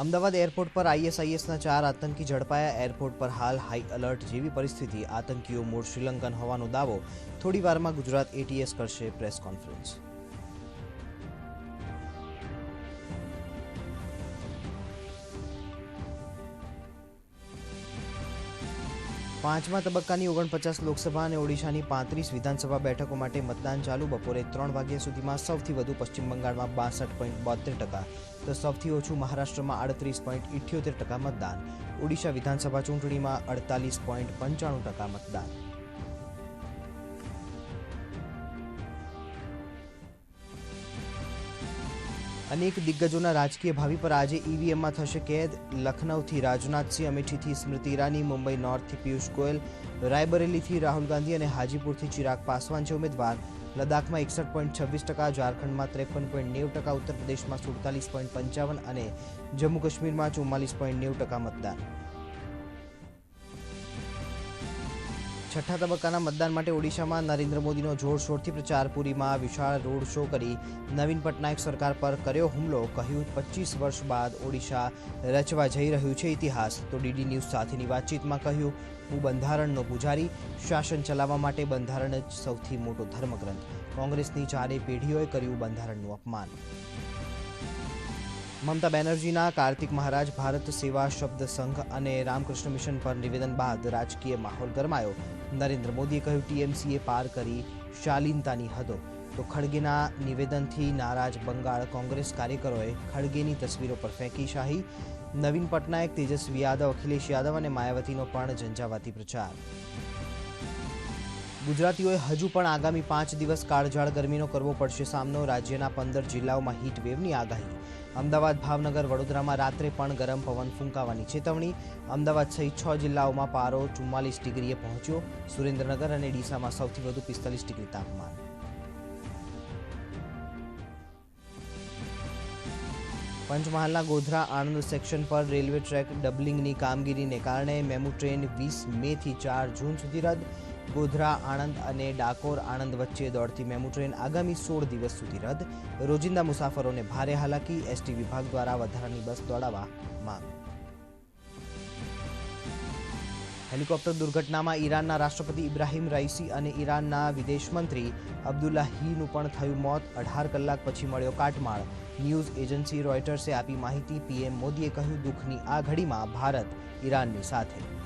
Ahmedabad airport પર આઈએસઆઈએસના ચાર આતંકી ઝડપાયા. એરપોર્ટ પર હાલ હાઈ એલર્ટ જેવી પરિસ્થિતિ. આતંકીઓ મૂળ શ્રીલંકન હોવાનો દાવો. થોડી વારમાં ગુજરાત એટીએસ કરશે પ્રેસ કોન્ફરન્સ. પાંચમા તબક્કાની ઓગણપચાસ લોકસભા અને ઓડિશાની પાંત્રીસ વિધાનસભા બેઠકો માટે મતદાન ચાલુ. બપોરે ત્રણ વાગ્યા સુધીમાં સૌથી વધુ પશ્ચિમ બંગાળમાં બાસઠ પોઈન્ટ બોતેર ટકા, તો સૌથી ઓછું મહારાષ્ટ્રમાં આડત્રીસ પોઈન્ટ ઇઠ્યોતેર ટકા મતદાન. ઓડિશા વિધાનસભા ચૂંટણીમાં અડતાલીસ પોઈન્ટ પંચાણું ટકા મતદાન. અનેક દિગ્ગજોના રાજકીય ભાવિ પર આજે ઈવીએમમાં થશે કેદ. લખનૌથી રાજનાથસિંહ અમેઠીથી સ્મૃતિ ઈરાની, મુંબઈ નોર્થથી પિયુષ ગોયલ, રાયબરેલીથી રાહુલ ગાંધી અને હાજીપુરથી ચિરાગ પાસવાન છે ઉમેદવાર. લદ્દાખમાં એકસઠ પોઈન્ટ છવ્વીસ ટકા, ઝારખંડમાં ત્રેપન પોઈન્ટ નેવું ટકા, ઉત્તર પ્રદેશમાં સુડતાલીસ પોઈન્ટ પંચાવન અને જમ્મુ કાશ્મીરમાં ચુમ્માલીસ પોઈન્ટ નેવું ટકા મતદાન. છઠ્ઠા તબક્કાના મતદાન માટે ઓડિશામાં નરેન્દ્ર મોદીનો જોરશોરથી પ્રચાર. પુરીમાં વિશાળ રોડ શો કરી નવીન પટનાયક સરકાર પર કર્યો હુમલો, કહ્યું પચીસ વર્ષ બાદ ઓડિશા રચવા જઈ રહ્યું છે ઇતિહાસ. તો ડીડી ન્યૂઝ સાથેની વાતચીતમાં કહ્યું, હું બંધારણનો પૂજારી, શાસન ચલાવવા માટે બંધારણ જ સૌથી મોટો ધર્મગ્રંથ. કોંગ્રેસની ચારે પેઢીઓએ કર્યું બંધારણનું અપમાન. મમતા બેનર્જીના કાર્તિક મહારાજ ભારત સેવા શબ્દ સંઘ અને રામકૃષ્ણ મિશન પર નિવેદન બાદ રાજકીય માહોલ ગરમાયો. નરેન્દ્ર મોદીએ કહ્યું, ટીએમસીએ પાર કરી શાલીનતાની હદો. તો ખડગેના નિવેદનથી નારાજ બંગાળ કોંગ્રેસ કાર્યકરોએ ખડગેની તસવીરો પર ફેંકી શાહી. નવીન પટનાયક, તેજસ્વી યાદવ, અખિલેશ યાદવ અને માયાવતીનો પણ ઝંઝાવાતી પ્રચાર. ગુજરાતીઓએ હજુ પણ આગામી પાંચ દિવસ કાળઝાળ ગરમીનો કરવો પડશે સામનો. રાજ્યના પંદર જિલ્લાઓમાં વેવની આગાહી. અમદાવાદ ભાવનગર વડોદરામાં રાત્રે પણ ગરમ પવન ફૂંકાવાની ચેતવણી. અમદાવાદ સહિત છ જિલ્લાઓમાં પારો ચુમ્માલીસ ડિગ્રીએ પહોંચ્યો. સુરેન્દ્રનગર અને ડીસામાં સૌથી વધુ પિસ્તાલીસ ડિગ્રી તાપમાન. પંચમહાલના ગોધરા આણંદ સેક્શન પર રેલવે ટ્રેક ડબલિંગની કામગીરીને કારણે મેમુ ટ્રેન વીસ મેથી ચાર જૂન સુધી રદ. ગોધરા, આણંદ અને ડાકોર, આણંદ વચ્ચે દોડતી મેમુ ટ્રેન આગામી સોળ દિવસ સુધી રદ. રોજિંદા મુસાફરોને ભારે હાલાકી, એસટી વિભાગ દ્વારા વધારાની બસ દોડાવવા માંગ. હેલિકોપ્ટર દુર્ઘટનામાં ઈરાનના રાષ્ટ્રપતિ ઇબ્રાહિમ રાઈસી અને ઈરાનના વિદેશ મંત્રી અબ્દુલ્લાહીનું પણ થયું મોત. અઢાર કલાક પછી મળ્યો કાટમાળ. ન્યૂઝ એજન્સી રોયટર્સે આપી માહિતી. પીએમ મોદીએ કહ્યું, દુઃખની આ ઘડીમાં ભારત ઈરાનની સાથે.